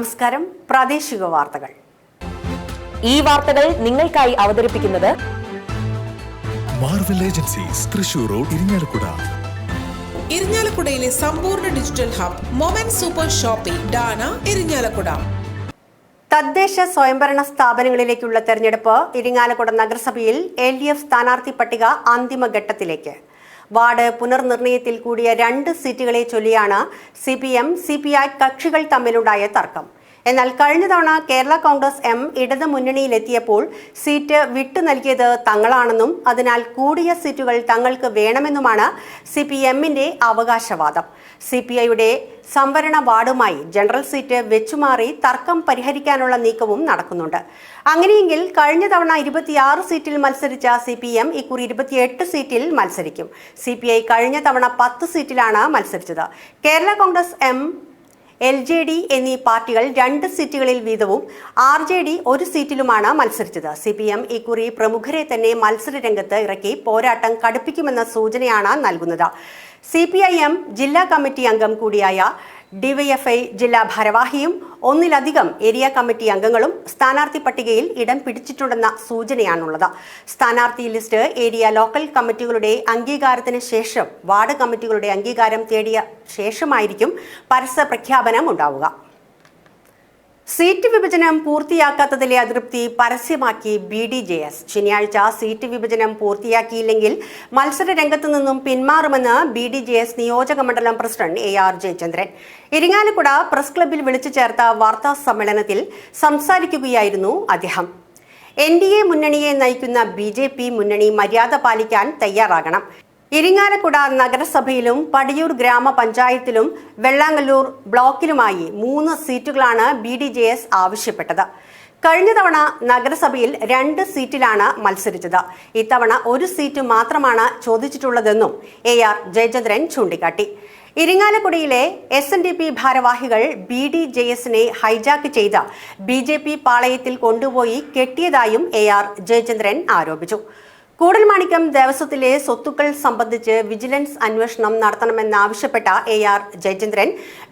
നമസ്കാരം. പ്രാദേശിക വാർത്തകൾ. ഈ വാർത്തകൾ നിങ്ങൾക്കായി അവതരിപ്പിക്കുന്നത് Marvel agencies Thrissur road Irinjalakuda. ഇരിഞ്ഞാലക്കുടയിലെ സമ്പൂർണ digital hub moment super shopping Dana Irinjalakuda തദ്ദേശ സ്വയംഭരണ സ്ഥാപനങ്ങളിലേക്കുള്ള തെരഞ്ഞെടുപ്പ് ഇരിങ്ങാലക്കുട നഗരസഭയിൽ എൽ ഡി എഫ് സ്ഥാനാർത്ഥി പട്ടിക അന്തിമഘട്ടത്തിലേക്ക് വാർഡ് പുനർനിർണയത്തിൽ കൂടിയ രണ്ട് സീറ്റുകളെ ചൊല്ലിയാണ് C P M C P I കക്ഷികൾ തമ്മിലുണ്ടായ തർക്കം. എന്നാൽ കഴിഞ്ഞ തവണ കേരള കോൺഗ്രസ് എം ഇടതു മുന്നണിയിലെത്തിയപ്പോൾ സീറ്റ് വിട്ടു നൽകിയത് തങ്ങളാണെന്നും അതിനാൽ കൂടിയ സീറ്റുകൾ തങ്ങൾക്ക് വേണമെന്നുമാണ് സി പി എമ്മിന്റെ അവകാശവാദം. സി പി ഐയുടെ സംവരണ വാർഡുമായി ജനറൽ സീറ്റ് വെച്ചുമാറി തർക്കം പരിഹരിക്കാനുള്ള നീക്കവും നടക്കുന്നുണ്ട്. അങ്ങനെയെങ്കിൽ കഴിഞ്ഞ തവണ ഇരുപത്തിയാറ് സീറ്റിൽ മത്സരിച്ച സി പി എം ഇക്കുറി ഇരുപത്തിയെട്ട് സീറ്റിൽ മത്സരിക്കും. സി പി ഐ കഴിഞ്ഞ തവണ പത്ത് സീറ്റിലാണ് മത്സരിച്ചത്. Kerala Congress M L J D എന്നീ പാർട്ടികൾ രണ്ട് സീറ്റുകളിൽ വീതവും ആർ ജെ ഡി ഒരു സീറ്റിലുമാണ് മത്സരിച്ചത്. സി പി എം ഇക്കുറി പ്രമുഖരെ തന്നെ മത്സര രംഗത്ത് ഇറക്കി പോരാട്ടം കടുപ്പിക്കുമെന്ന സൂചനയാണ് നൽകുന്നത്. സി പി ഐ എം ജില്ലാ കമ്മിറ്റി അംഗം കൂടിയായ ഡിവൈഎഫ്ഐ ജില്ലാ ഭാരവാഹിയും ഒന്നിലധികം ഏരിയ കമ്മിറ്റി അംഗങ്ങളും സ്ഥാനാർത്ഥി പട്ടികയിൽ ഇടം പിടിച്ചിട്ടുണ്ടെന്ന സൂചനയാണുള്ളത്. സ്ഥാനാർത്ഥി ലിസ്റ്റ് ഏരിയ ലോക്കൽ കമ്മിറ്റികളുടെ അംഗീകാരത്തിന് ശേഷം വാർഡ് കമ്മിറ്റികളുടെ അംഗീകാരം തേടിയ ശേഷമായിരിക്കും പരസ്യ പ്രഖ്യാപനം ഉണ്ടാവുക. സീറ്റ് വിഭജനം പൂർത്തിയാക്കാത്തതിലെ അതൃപ്തി പരസ്യമാക്കി ബി ഡി ജെ എസ് ശനിയാഴ്ച സീറ്റ് വിഭജനം പൂർത്തിയാക്കിയില്ലെങ്കിൽ മത്സര രംഗത്തു നിന്നും പിന്മാറുമെന്ന് ബി ഡി ജെ എസ് നിയോജക മണ്ഡലം president A R Jayachandran Irinjalakuda press ക്ലബിൽ വിളിച്ചു ചേർത്ത വാർത്താ സമ്മേളനത്തിൽ സംസാരിക്കുകയായിരുന്നു അദ്ദേഹം. എൻ ഡി എ മുന്നണിയെ നയിക്കുന്ന ബി ജെ പി മുന്നണി മര്യാദ പാലിക്കാൻ തയ്യാറാകണം. ഇരിങ്ങാലക്കുട നഗരസഭയിലും പടിയൂർ ഗ്രാമപഞ്ചായത്തിലും വെള്ളാങ്ങല്ലൂർ ബ്ലോക്കിലുമായി മൂന്ന് സീറ്റുകളാണ് ബി ഡി ജെ എസ് ആവശ്യപ്പെട്ടത്. കഴിഞ്ഞ തവണ നഗരസഭയിൽ രണ്ട് സീറ്റിലാണ് മത്സരിച്ചത്. ഇത്തവണ ഒരു സീറ്റ് മാത്രമാണ് ചോദിച്ചിട്ടുള്ളതെന്നും എ ആർ ജയചന്ദ്രൻ ചൂണ്ടിക്കാട്ടി. ഇരിങ്ങാലക്കുടിയിലെ എസ് എൻ ഡി പി ഭാരവാഹികൾ ബി ഡി ജെ എസിനെ ഹൈജാക്ക് ചെയ്ത് ബി ജെ പി പാളയത്തിൽ കൊണ്ടുപോയി കെട്ടിയതായും എ ആർ ജയചന്ദ്രൻ ആരോപിച്ചു. കൂടൽമാണിക്യം ദേവസ്വത്തിലെ സ്വത്തുക്കൾ സംബന്ധിച്ച് വിജിലൻസ് അന്വേഷണം നടത്തണമെന്നാവശ്യപ്പെട്ട എ ആർ ജയചന്ദ്രൻ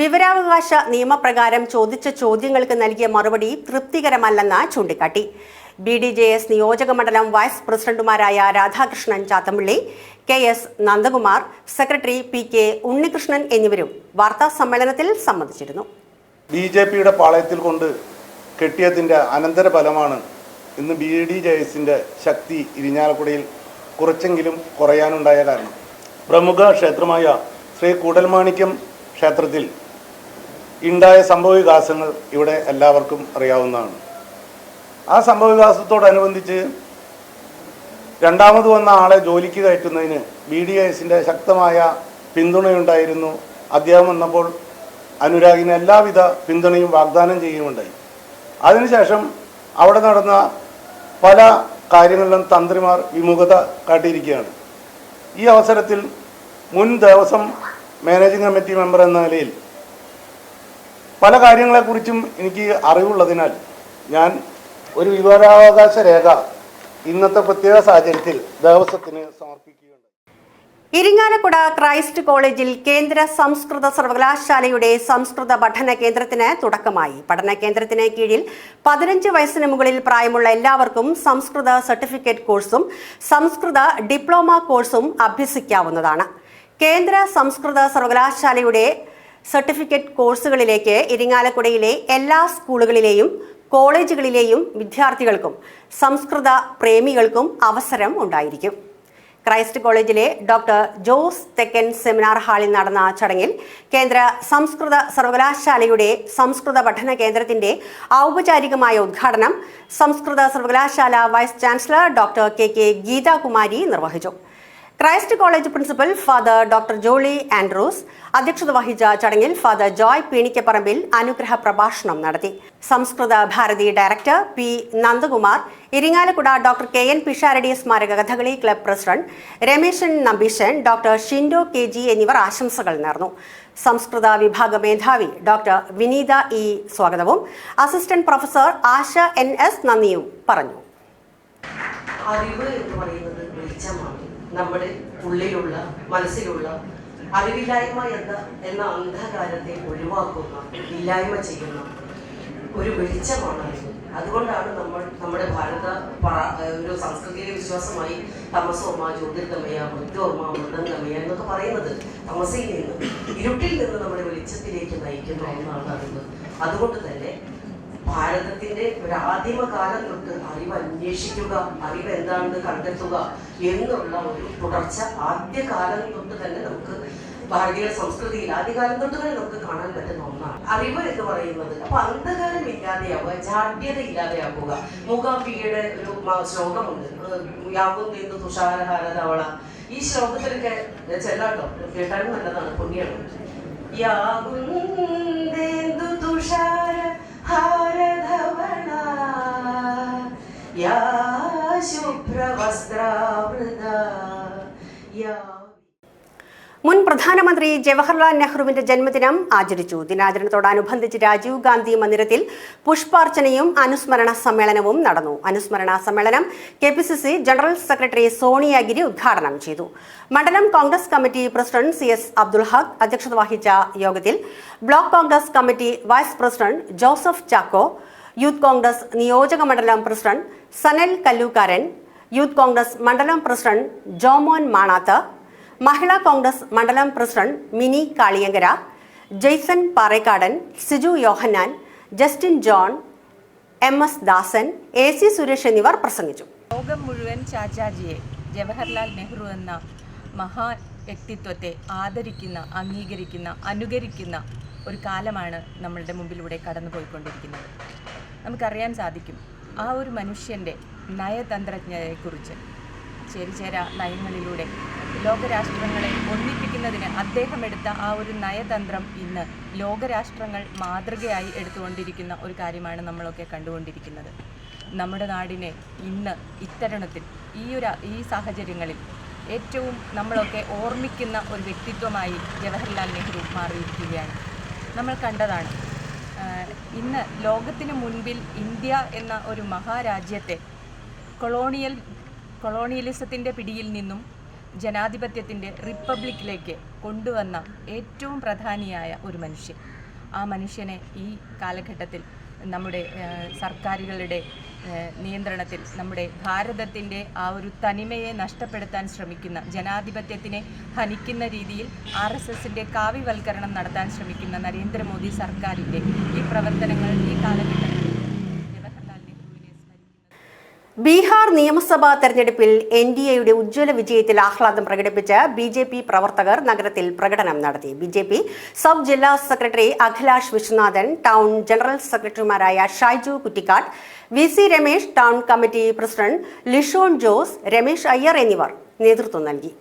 വിവരാവകാശ നിയമപ്രകാരം ചോദിച്ച ചോദ്യങ്ങൾക്ക് നൽകിയ മറുപടി തൃപ്തികരമല്ലെന്ന് ചൂണ്ടിക്കാട്ടി. ബി ഡി ജെ എസ് നിയോജക മണ്ഡലം വൈസ് പ്രസിഡന്റുമാരായ Radhakrishnan Chathampilly K S Nandakumar secretary P K Unnikrishnan എന്നിവരും വാർത്താ സമ്മേളനത്തിൽ സംബന്ധിച്ചിരുന്നു. ബി ജെ പിയുടെ പാളയത്തിൽ കൊണ്ട് കെട്ടിയതിന്റെ അനന്തരഫലമാണ് ഇന്ന് ബി ഡി ജെ എസിന്റെ ശക്തി ഇരിഞ്ഞാലക്കുടയിൽ കുറച്ചെങ്കിലും കുറയാനുണ്ടായ കാരണം. പ്രമുഖ ക്ഷേത്രമായ ശ്രീ കൂടൽമാണിക്യം ക്ഷേത്രത്തിൽ ഉണ്ടായ സംഭവവികാസങ്ങൾ ഇവിടെ എല്ലാവർക്കും അറിയാവുന്നതാണ്. ആ സംഭവവികാസത്തോടനുബന്ധിച്ച് രണ്ടാമത് വന്ന ആളെ ജോലിക്ക് കയറ്റുന്നതിന് ബി ഡി എസിന്റെ ശക്തമായ പിന്തുണയുണ്ടായിരുന്നു. അദ്ദേഹം വന്നപ്പോൾ അനുരാഗിന് എല്ലാവിധ പിന്തുണയും വാഗ്ദാനം ചെയ്യുകയുണ്ടായി അതിനുശേഷം അവിടെ നടന്ന പല കാര്യങ്ങളിലും തന്ത്രിമാർ വിമുഖത കാട്ടിയിരിക്കുകയാണ്. ഈ അവസരത്തിൽ മുൻ ദേവസ്വം മാനേജിംഗ് കമ്മിറ്റി മെമ്പർ എന്ന നിലയിൽ പല കാര്യങ്ങളെക്കുറിച്ചും എനിക്ക് അറിവുള്ളതിനാൽ ഞാൻ ഒരു വിവരാവകാശ രേഖ ഇന്നത്തെ പ്രത്യേക സാഹചര്യത്തിൽ ദേവസ്വത്തിന് സമർപ്പിക്കുകയുണ്ട് ഇരിങ്ങാലക്കുട ക്രൈസ്റ്റ് കോളേജിൽ കേന്ദ്ര സംസ്കൃത സർവകലാശാലയുടെ സംസ്കൃത പഠന കേന്ദ്രത്തിന് തുടക്കമായി. പഠന കേന്ദ്രത്തിന് കീഴിൽ പതിനഞ്ച് വയസ്സിന് മുകളിൽ പ്രായമുള്ള എല്ലാവർക്കും സംസ്കൃത സർട്ടിഫിക്കറ്റ് കോഴ്സും സംസ്കൃത ഡിപ്ലോമ കോഴ്സും അഭ്യസിക്കാവുന്നതാണ്. കേന്ദ്ര സംസ്കൃത സർവകലാശാലയുടെ സർട്ടിഫിക്കറ്റ് കോഴ്സുകളിലേക്ക് ഇരിങ്ങാലക്കുടയിലെ എല്ലാ സ്കൂളുകളിലെയും കോളേജുകളിലെയും വിദ്യാർത്ഥികൾക്കും സംസ്കൃത പ്രേമികൾക്കും അവസരം ഉണ്ടായിരിക്കും. ക്രൈസ്റ്റ് കോളേജിലെ ഡോക്ടർ ജോസ് തെക്കൻ സെമിനാർ ഹാളിൽ നടന്ന ചടങ്ങിൽ കേന്ദ്ര സംസ്കൃത സർവകലാശാലയുടെ സംസ്കൃത പഠന കേന്ദ്രത്തിന്റെ ഔപചാരികമായ ഉദ്ഘാടനം സംസ്കൃത സർവകലാശാല vice chancellor doctor K K Geethakumari നിർവഹിച്ചു. Christ college principal father doctor Jolly Andrews അധ്യക്ഷത വഹിച്ച ചടങ്ങിൽ ഫാദർ ജോയ് പീണിക്കപ്പറമ്പിൽ അനുഗ്രഹ പ്രഭാഷണം നടത്തി. Samskrita Bharathi director P Nandakumar Irinjalakuda doctor K N Pisharody സ്മാരക Kathakali club president Rameshan Nambeesan doctor Shindo K G എന്നിവർ ആശംസകൾ നേർന്നു. സംസ്കൃത വിഭാഗ മേധാവി ഡോക്ടർ വിനീത ഇ സ്വാഗതവും. Assistant professor Asha N S നന്ദിയും പറഞ്ഞു. അറിവ് എന്ന് പറയുന്നത് വെളിച്ചമാണ്. നമ്മുടെ ഉള്ളിലുള്ള മനസ്സിലുള്ള അറിവില്ലായ്മ എന്ന എന്ന അന്ധകാരത്തെ ഒഴിവാക്കുന്ന ഇല്ലായ്മ ചെയ്യുന്ന ഒരു വെളിച്ചമാണ് അതുകൊണ്ടാണ് നമ്മൾ നമ്മുടെ ഭാരത ഒരു സംസ്കൃതിയിലെ വിശ്വാസമായി തമസോമ ജ്യോതിർഗമയ മൃത്യോർമ മൃദംഗമയ എന്നൊക്കെ പറയുന്നത്. തമസയിൽ നിന്ന് ഇരുട്ടിൽ നിന്ന് നമ്മുടെ വെളിച്ചത്തിലേക്ക് നയിക്കുന്ന ഒന്നാണ് അറിവ് അതുകൊണ്ട് തന്നെ ഭാരതത്തിന്റെ ഒരു ആദിമകാലം തൊട്ട് അറിവ് അന്വേഷിക്കുക അറിവ് എന്താണെന്ന് കണ്ടെത്തുക എന്നുള്ള ഒരു തുടർച്ച ആദ്യകാലം തൊട്ട് തന്നെ നമുക്ക് ഭാരതീയ സംസ്കൃതിയിൽ ആദ്യകാലം തൊട്ട് തന്നെ നമുക്ക് കാണാൻ പറ്റുന്ന ഒന്നാണ്. അറിവ് എന്ന് പറയുന്നത് അപ്പൊ അന്ധകാരം ഇല്ലാതെയാവുക ജാഡ്യത ഇല്ലാതെയാക്കുക മൂകാംബികയുടെ ഒരു ശ്ലോകമുണ്ട്. യാവും നീന്തു തുഷാരഹാരതവള. ഈ ശ്ലോകത്തിലൊക്കെ ചെല്ലാട്ടോ? കേട്ടാലും നല്ലതാണ് പുണ്യാണ് യാകുന്ദേന്ദു തുഷാര ഹാരധവള യാ ശുഭ്രവസ്ത്രാവൃത യാ പ്രധാനമന്ത്രി ജവഹർലാൽ നെഹ്റുവിന്റെ ജന്മദിനം ആചരിച്ചു. ദിനാചരണത്തോടനുബന്ധിച്ച് രാജീവ് ഗാന്ധി മന്ദിരത്തിൽ പുഷ്പാർച്ചനയും അനുസ്മരണ സമ്മേളനവും നടന്നു. അനുസ്മരണ സമ്മേളനം K P C C general secretary Soniyagiri ഉദ്ഘാടനം ചെയ്തു. മണ്ഡലം Congress committee president C S Abdul Haq അധ്യക്ഷത വഹിച്ച യോഗത്തിൽ block Congress committee vice president Joseph Chacko youth Congress നിയോജക മണ്ഡലം president Sanal Kallookkaran youth Congress മണ്ഡലം പ്രസിഡന്റ് ജോമോൻ മാണാത്ത് മഹിളാ കോൺഗ്രസ് മണ്ഡലം president Mini Kaliyankara Jaison Parekkadan Siju Yohannan Justin John M S Dasan A C Suresh എന്നിവർ പ്രസംഗിച്ചു. ലോകം മുഴുവൻ ചാച്ചാജിയെ ജവഹർലാൽ നെഹ്റു എന്ന മഹാ വ്യക്തിത്വത്തെ ആദരിക്കുന്ന അംഗീകരിക്കുന്ന അനുകരിക്കുന്ന ഒരു കാലമാണ് നമ്മളുടെ മുമ്പിലൂടെ കടന്നുപോയിക്കൊണ്ടിരിക്കുന്നത്. നമുക്കറിയാൻ സാധിക്കും ആ ഒരു മനുഷ്യന്റെ നയതന്ത്രജ്ഞതയെക്കുറിച്ച് ചേരിചേര നയങ്ങളിലൂടെ ലോകരാഷ്ട്രങ്ങളെ ഒന്നിപ്പിക്കുന്നതിന് അദ്ദേഹം എടുത്ത ആ ഒരു നയതന്ത്രം ഇന്ന് ലോകരാഷ്ട്രങ്ങൾ മാതൃകയായി എടുത്തുകൊണ്ടിരിക്കുന്ന ഒരു കാര്യമാണ് നമ്മളൊക്കെ കണ്ടുകൊണ്ടിരിക്കുന്നത്. നമ്മുടെ നാടിനെ ഇന്ന് ഇത്തരണത്തിൽ ഈ ഒരു ഈ സാഹചര്യങ്ങളിൽ ഏറ്റവും നമ്മളൊക്കെ ഓർമ്മിക്കുന്ന ഒരു വ്യക്തിത്വമായി ജവഹർലാൽ നെഹ്റു മാറിയിരിക്കുകയാണ്. നമ്മൾ കണ്ടതാണ് ഇന്ന് ലോകത്തിന് മുൻപിൽ ഇന്ത്യ എന്ന ഒരു മഹാരാജ്യത്തെ കൊളോണിയൽ കൊളോണിയലിസത്തിന്റെ പിടിയിൽ നിന്നും ജനാധിപത്യത്തിന്റെ റിപ്പബ്ലിക്കിലേക്ക് കൊണ്ടുവന്ന ഏറ്റവും പ്രധാനിയായ ഒരു മനുഷ്യൻ. ആ മനുഷ്യനെ ഈ കാലഘട്ടത്തിൽ നമ്മുടെ സർക്കാരുകളുടെ നിയന്ത്രണത്തിൽ നമ്മുടെ ഭാരതത്തിന്റെ ആ ഒരു തനിമയെ നഷ്ടപ്പെടുത്താൻ ശ്രമിക്കുന്ന ജനാധിപത്യത്തിനെ ഹനിക്കുന്ന രീതിയിൽ ആർ എസ് എസിന്റെ കാവ്യവൽക്കരണം നടത്താൻ ശ്രമിക്കുന്ന നരേന്ദ്രമോദി സർക്കാരിന്റെ ഈ പ്രവർത്തനങ്ങൾ ഈ കാലഘട്ടത്തിൽ ബീഹാർ നിയമസഭാ തെരഞ്ഞെടുപ്പിൽ എൻ ഡി എയുടെ ഉജ്ജ്വല വിജയത്തിൽ ആഹ്ലാദം പ്രകടിപ്പിച്ച് ബി ജെ പി പ്രവർത്തകർ നഗരത്തിൽ പ്രകടനം നടത്തി. ബി ജെ പി സബ് ജില്ലാ secretary Akhilash Viswanathan town general സെക്രട്ടറിമാരായ Shaiju Kuttikkad V C Ramesh town committee president Lishon Jose Ramesh Iyer എന്നിവർ നേതൃത്വം നൽകി.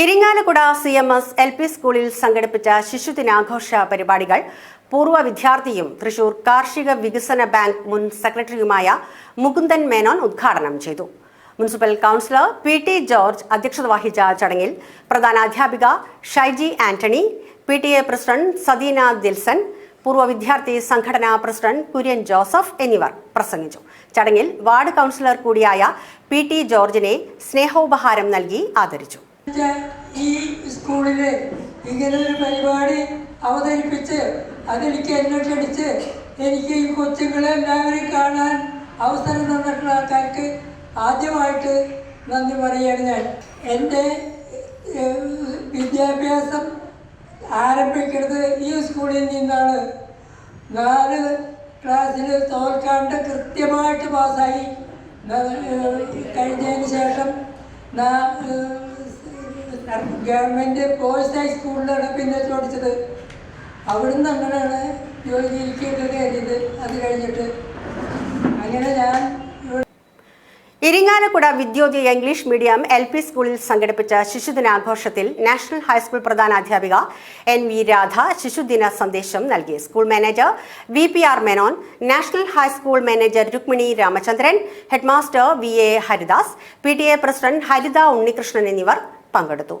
Irinjalakuda C M S L P സ്കൂളിൽ സംഘടിപ്പിച്ച ശിശുദിനാഘോഷ പരിപാടികൾ പൂർവ വിദ്യാർത്ഥിയും തൃശൂർ കാർഷിക വികസന ബാങ്ക് മുൻ സെക്രട്ടറിയുമായ മുകുന്ദൻ മേനോൻ ഉദ്ഘാടനം ചെയ്തു. Municipal councillor P T George അധ്യക്ഷത വഹിച്ച ചടങ്ങിൽ പ്രധാന അധ്യാപിക Shaiji Antony P T A president Sadeena Dilson പൂർവ വിദ്യാർത്ഥി സംഘടനാ പ്രസിഡന്റ് കുര്യൻ ജോസഫ് എന്നിവർ പ്രസംഗിച്ചു. ചടങ്ങിൽ വാർഡ് കൗൺസിലർ കൂടിയായ പി ടി ജോർജിനെ സ്നേഹോപഹാരം നൽകി ആദരിച്ചു. ഈ സ്കൂളിൽ ഇങ്ങനെ ഒരു പരിപാടി അവതരിപ്പിച്ച് അതെനിക്ക് എന്നെ ക്ഷണിച്ച് എനിക്ക് ഈ കൊച്ചുങ്ങളെ എല്ലാവരെയും കാണാൻ അവസരം തന്നിട്ടുള്ള ആൾക്കാർക്ക് ആദ്യമായിട്ട് നന്ദി പറയുകയാണ് ഞാൻ. എന്റെ വിദ്യാഭ്യാസം ആരംഭിക്കുന്നത് ഈ സ്കൂളിൽ നിന്നാണ്. നാല് ക്ലാസ്സിൽ തോൽക്കാണ്ട് കൃത്യമായിട്ട് പാസ്സായി. കഴിഞ്ഞതിന് ശേഷം ഗവൺമെന്റ് ബോയ്സ് ഹൈസ്കൂളിലാണ് പിന്നെ ചോദിച്ചത്. അവിടുന്ന് അങ്ങനെയാണ് ജോലിയിലേക്ക് കയറിയത് അത് കഴിഞ്ഞിട്ട് അങ്ങനെ ഞാൻ Irinjalakuda Vidyodaya English medium L P സ്കൂളിൽ സംഘടിപ്പിച്ച ശിശുദിനാഘോഷത്തിൽ നാഷണൽ ഹൈസ്കൂൾ പ്രധാനാധ്യാപിക എൻ വി രാധ ശിശുദിന സന്ദേശം നൽകി. School manager V P R Menon national high school manager Rukmini Ramachandran headmaster V A Haridas P T A president Haritha Unnikrishnan എന്നിവർ പങ്കെടുത്തു.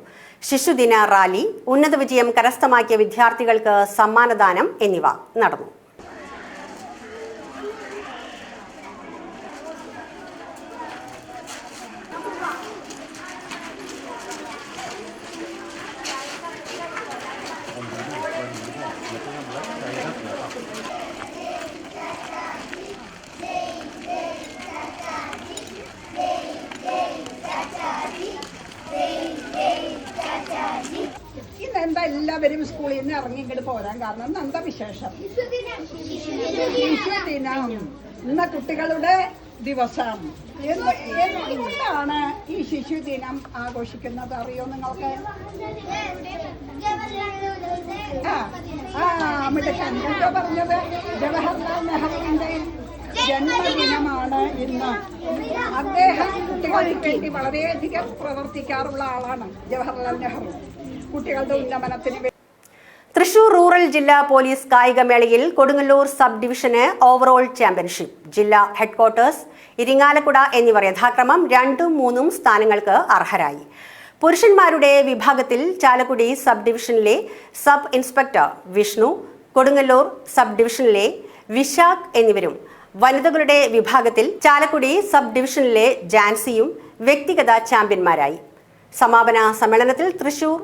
ശിശുദിന rally ഉന്നത വിജയം കരസ്ഥമാക്കിയ വിദ്യാർത്ഥികൾക്ക് സമ്മാനദാനം എന്നിവ നടന്നു ഇന്ന് എന്താ എല്ലാവരും സ്കൂളിൽ നിന്ന് ഇറങ്ങി ഇങ്ങോട്ട് പോരാൻ കാരണം എന്താ വിശേഷം? ശിശുദിനം ഇന്ന കുട്ടികളുടെ ദിവസം. എന്തുകൊണ്ടാണ് ഈ ശിശുദിനം ആഘോഷിക്കുന്നത്? അറിയോ നിങ്ങൾക്ക്? ആ എന്താ പറഞ്ഞത്. ജവഹർലാൽ നെഹ്റുവിന്റെ ജന്മദിനമാണ് ഇന്ന്. അദ്ദേഹം കുട്ടികൾക്ക് വേണ്ടി വളരെയധികം പ്രവർത്തിക്കാറുള്ള ആളാണ് ജവഹർലാൽ നെഹ്റു. കുട്ടികളുടെ ഉന്നമനത്തിന് തൃശൂർ റൂറൽ ജില്ലാ പോലീസ് കായികമേളയിൽ കൊടുങ്ങല്ലൂർ സബ് ഡിവിഷന് ഓവറോൾ ചാമ്പ്യൻഷിപ്പ്. ജില്ലാ ഹെഡ്ക്വാർട്ടേഴ്സ് ഇരിങ്ങാലക്കുട എന്നിവർ യഥാക്രമം രണ്ടും മൂന്നും സ്ഥാനങ്ങൾക്ക് അർഹരായി. പുരുഷന്മാരുടെ വിഭാഗത്തിൽ ചാലക്കുടി സബ് ഡിവിഷനിലെ sub inspector Vishnu Kodungallur sub ഡിവിഷനിലെ വിശാഖ് എന്നിവരും വനിതകളുടെ വിഭാഗത്തിൽ ചാലക്കുടി സബ് ഡിവിഷനിലെ ജാൻസിയും വ്യക്തിഗത ചാമ്പ്യന്മാരായി. സമാപന സമ്മേളനത്തിൽ Thrissur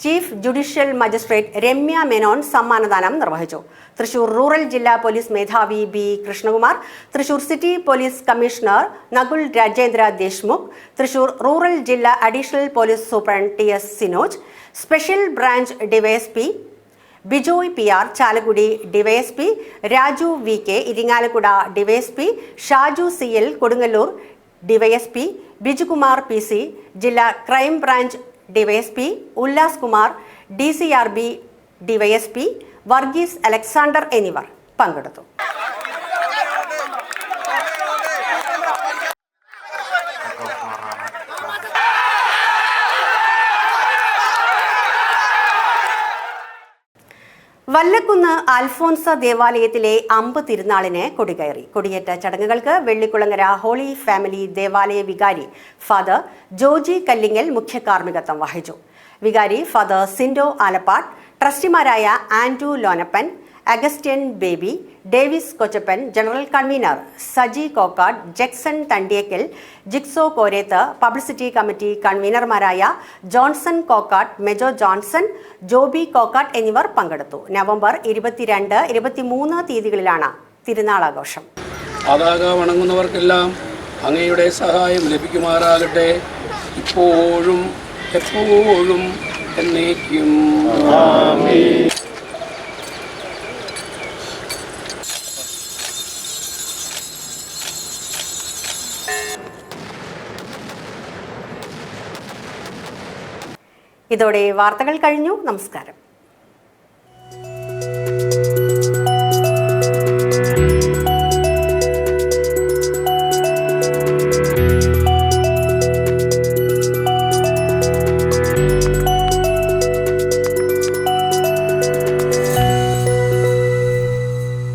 chief judicial magistrate Ramya Menon സമ്മാനദാനം നിർവഹിച്ചു. തൃശൂർ റൂറൽ ജില്ലാ പോലീസ് മേധാവി B Krishnakumar Thrissur city police commissioner Nakul Rajendra Deshmukh Thrissur rural ജില്ലാ additional police superintendent T S Sinoj special branch DYSP Bijoy P R Chalakudy DYSP Raju V K Irinjalakuda DYSP Shaju C L Kodungallur DYSP Bijukumar P C ജില്ലാ crime branch DYSP Ullas Kumar D C R B DYSP Varghese Alexander എന്നിവർ പങ്കെടുത്തു. വല്ലക്കുന്ന് അൽഫോൻസ ദേവാലയത്തിലെ അമ്പ് തിരുനാളിന് കൊടികയറി. കൊടിയേറ്റ ചടങ്ങുകൾക്ക് Vellikulangara holy family ദേവാലയ വികാരി father Joji Kallingal മുഖ്യ കാർമ്മികത്വം വഹിച്ചു. വികാരി father Sindo Alappad ട്രസ്റ്റിമാരായ Andrew Lonappan Augustine Baby Davis Kochappan general convener Saji Kokkad Jexon Thandiyakkal Jixo Koreth publicity committee കൺവീനർമാരായ Johnson Kokkat Mejo Johnson Joby Kokkat എന്നിവർ പങ്കെടുത്തു. നവംബർ ഇരുപത്തിരണ്ട് ഇരുപത്തിമൂന്ന് തീയതികളിലാണ് തിരുനാളാഘോഷം. പതാക വണങ്ങുന്നവർക്കെല്ലാം അങ്ങയുടെ സഹായം ലഭിക്കുമാറാകട്ടെ. ഇപ്പോഴും എപ്പോഴും എന്നേക്കും. ഇതോടെ വാർത്തകൾ കഴിഞ്ഞു. നമസ്കാരം.